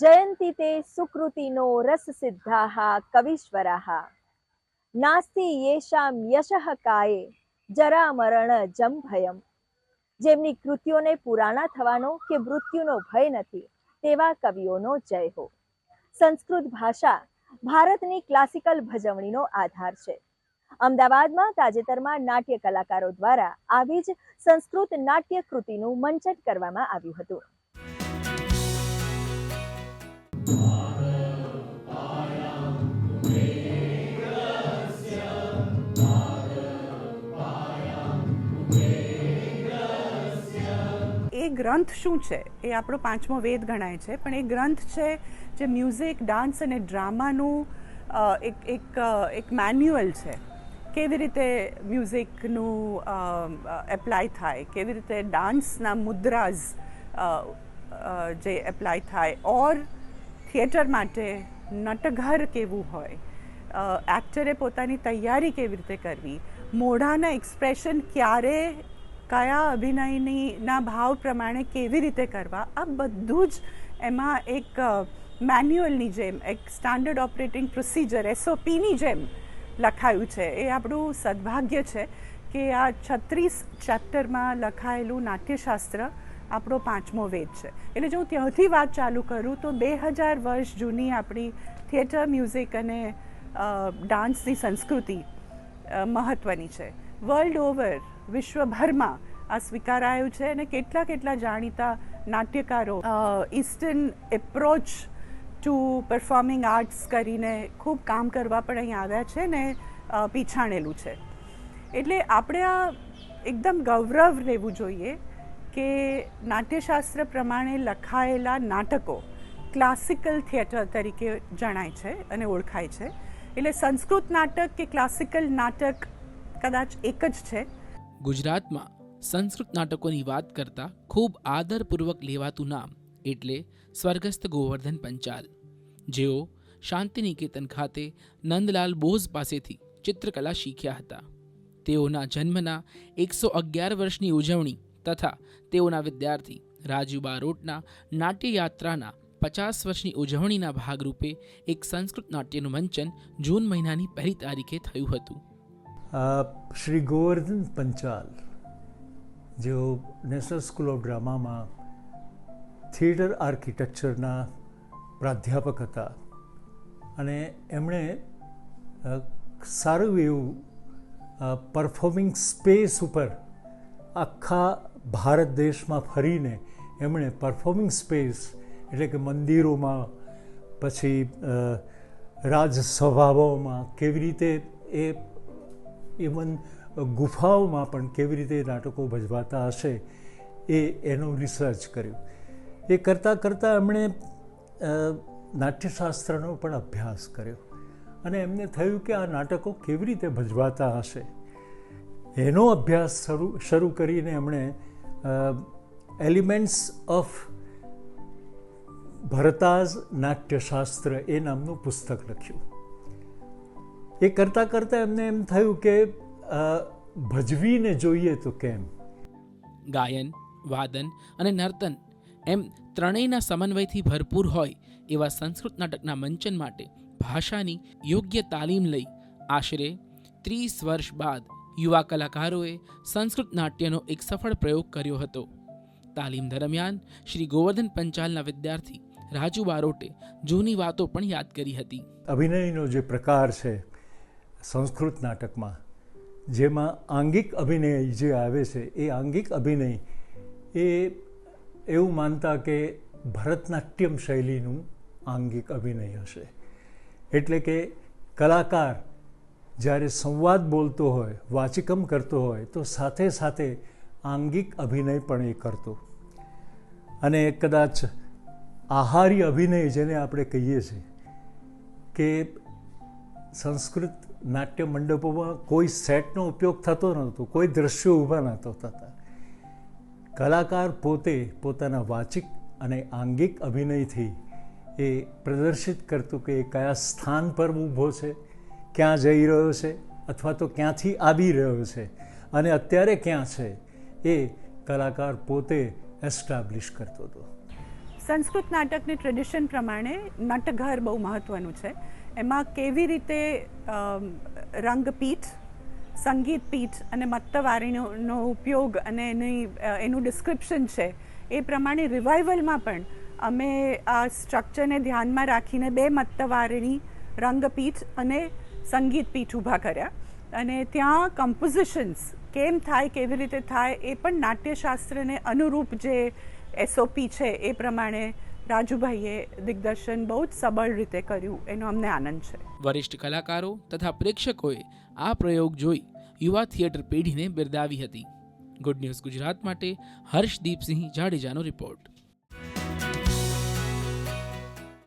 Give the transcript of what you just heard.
જયંતિ તે સુકૃતિનો રસ સિદ્ધાઃ કવિશ્વરાહ નાસ્તિ યેશામ યશઃ કાયે જરા મરણ જમ ભયમ જેમની કૃતિઓને પુરાણા થવાનો કે મૃત્યુનો ભય નથી, તેવા કવિઓનો જય હો। સંસ્કૃત ભાષા ભારતની ક્લાસિકલ ભજવણીનો આધાર છે। અમદાવાદમાં તાજેતરમાં નાટ્ય કલાકારો દ્વારા આવી જ સંસ્કૃત નાટ્ય કૃતિનું મંચન કરવામાં આવ્યું હતું। ગ્રંથ શું છે? એ આપણો પાંચમો વેદ ગણાય છે, પણ એ ગ્રંથ છે જે મ્યુઝિક ડાન્સ અને ડ્રામાનું એક એક એક મેન્યુઅલ છે. કેવી રીતે મ્યુઝિકનું એપ્લાય થાય? કેવી રીતે ડાન્સના મુદ્રાઝ જે એપ્લાય થાય? ઓર થિયેટર માટે નટઘર કેવું હોય? એક્ટરે પોતાની તૈયારી કેવી રીતે કરવી? મોઢાના એક્સપ્રેશન ક્યારે, કયા અભિનયની ના ભાવ પ્રમાણે કેવી રીતે કરવા? આ બધું જ એમાં એક મેન્યુઅલની જેમ, એક સ્ટાન્ડર્ડ ઓપરેટિંગ પ્રોસિજર એસઓપીની જેમ લખાયું છે. એ આપણું સદભાગ્ય છે કે આ છત્રીસ ચેપ્ટરમાં લખાયેલું નાટ્યશાસ્ત્ર આપણો પાંચમો વેદ છે. એટલે જો હું ત્યાંથી વાત ચાલુ કરું તો બે હજાર વર્ષ જૂની આપણી થિયેટર મ્યુઝિક અને ડાન્સની સંસ્કૃતિ મહત્ત્વની છે. વર્લ્ડ ઓવર વિશ્વભરમાં આ સ્વીકારાયું છે અને કેટલા કેટલા જાણીતા નાટ્યકારો eastern approach to performing arts કરીને ખૂબ કામ કરવા પણ અહીં આવ્યા છે ને પીછાણેલું છે. એટલે આપણે આ એકદમ ગૌરવ લેવું જોઈએ કે નાટ્યશાસ્ત્ર પ્રમાણે લખાયેલા નાટકો ક્લાસિકલ થિયેટર તરીકે જણાય છે અને ઓળખાય છે. એટલે સંસ્કૃત નાટક કે ક્લાસિકલ નાટક કદાચ એક જ છે. ગુજરાતમાં સંસ્કૃત નાટકોની વાત કરતાં ખૂબ આદરપૂર્વક લેવાતું નામ એટલે સ્વર્ગસ્થ ગોવર્ધન પંચાલ. જેઓ શાંતિનિકેતન ખાતે નંદલાલ બોઝ પાસેથી ચિત્રકલા શીખ્યા હતા. તેઓના જન્મના એકસો અગિયાર વર્ષની ઉજવણી તથા તેઓના વિદ્યાર્થી રાજુ બારોટના નાટ્યયાત્રાના પચાસ વર્ષની ઉજવણીના ભાગરૂપે એક સંસ્કૃત નાટ્યનું મંચન જૂન મહિનાની પહેલી તારીખે થયું હતું. શ્રી ગોવર્ધન પંચાલ, જેઓ નેશનલ સ્કૂલ ઓફ ડ્રામામાં થિયેટર આર્કિટેક્ચરના પ્રાધ્યાપક હતા અને એમણે સારું એવું પરફોર્મિંગ સ્પેસ ઉપર આખા ભારત દેશમાં ફરીને એમણે પરફોર્મિંગ સ્પેસ એટલે કે મંદિરોમાં, પછી રાજસભાઓમાં કેવી રીતે એ ઇવન ગુફાઓમાં પણ કેવી રીતે નાટકો ભજવાતા હશે, એ એનું રિસર્ચ કર્યું. એ કરતાં કરતાં એમણે નાટ્યશાસ્ત્રનો પણ અભ્યાસ કર્યો. અને એમને થયું કે આ નાટકો કેવી રીતે ભજવાતા હશે. એનો અભ્યાસ શરૂ શરૂ કરીને એમણે એલિમેન્ટ્સ ઓફ ભરતાજ નાટ્યશાસ્ત્ર એ નામનું પુસ્તક લખ્યું. એ કરતાં કરતાં એમને એમ થયું કે ભજવીને જોઈએ તો કેમ? ગાયન, વાદન અને નર્તન એમ ત્રણેયના સમન્વયથી ભરપૂર હોય એવા સંસ્કૃત નાટકના મંચન માટે ભાષાની યોગ્ય તાલીમ લઈ આશરે ત્રીસ વર્ષ બાદ યુવા કલાકારોએ સંસ્કૃત નાટ્યનો એક સફળ પ્રયોગ કર્યો હતો. તાલીમ દરમિયાન શ્રી ગોવર્ધન પંચાલના વિદ્યાર્થી રાજુ બારોટે જૂની વાતો પણ યાદ કરી હતી. અભિનયનો જે પ્રકાર છે સંસ્કૃત નાટકમાં, જેમાં આંગિક અભિનય જે આવે છે, એ આંગિક અભિનય એ એવું માનતા કે ભરતનાટ્યમ શૈલીનું આંગિક અભિનય હશે. એટલે કે કલાકાર જ્યારે સંવાદ બોલતો હોય, વાચિકમ કરતો હોય, તો સાથે સાથે આંગિક અભિનય પણ એ કરતો. અને કદાચ આહારી અભિનય જેને આપણે કહીએ છીએ કે સંસ્કૃત નાટ્ય મંડપોમાં કોઈ સેટનો ઉપયોગ થતો નહોતો, કોઈ દ્રશ્યો ઊભા નહોતો થતા. કલાકાર પોતે પોતાના વાચિક અને આંગિક અભિનયથી એ પ્રદર્શિત કરતું કે એ કયા સ્થાન પર ઊભો છે ક્યાં જઈ રહ્યો છે અથવા તો ક્યાંથી આવી રહ્યો છે અને અત્યારે ક્યાં છે એ કલાકાર પોતે એસ્ટાબ્લિશ કરતો હતો. સંસ્કૃત નાટકની ટ્રેડિશન પ્રમાણે નાટકઘર બહુ મહત્ત્વનું છે. એમાં કેવી રીતે રંગપીઠ સંગીત પીઠ અને મત્તવારીનો ઉપયોગ અને એની એનું ડિસ્ક્રિપ્શન છે એ પ્રમાણે રિવાઇવલમાં પણ અમે આ સ્ટ્રક્ચરને ધ્યાનમાં રાખીને બે મત્તવારીની રંગપીઠ અને સંગીત પીઠ ઊભા કર્યા. અને ત્યાં કમ્પોઝિશન્સ કેમ થાય, કેવી રીતે થાય, એ પણ નાટ્યશાસ્ત્રને અનુરૂપ જે એસઓપી છે, એ પ્રમાણે રાજુભાઈએ દિગ્દર્શન બહુ જ સબળ રીતે કર્યું. એનો અમને આનંદ છે. વરિષ્ઠ કલાકારો તથા પ્રેક્ષકોએ આ પ્રયોગ જોઈ યુવા થિયેટર પેઢીને બિરદાવી હતી. ગુડ ન્યૂઝ ગુજરાત માટે હર્ષદીપસિંહ જાડેજાનો રિપોર્ટ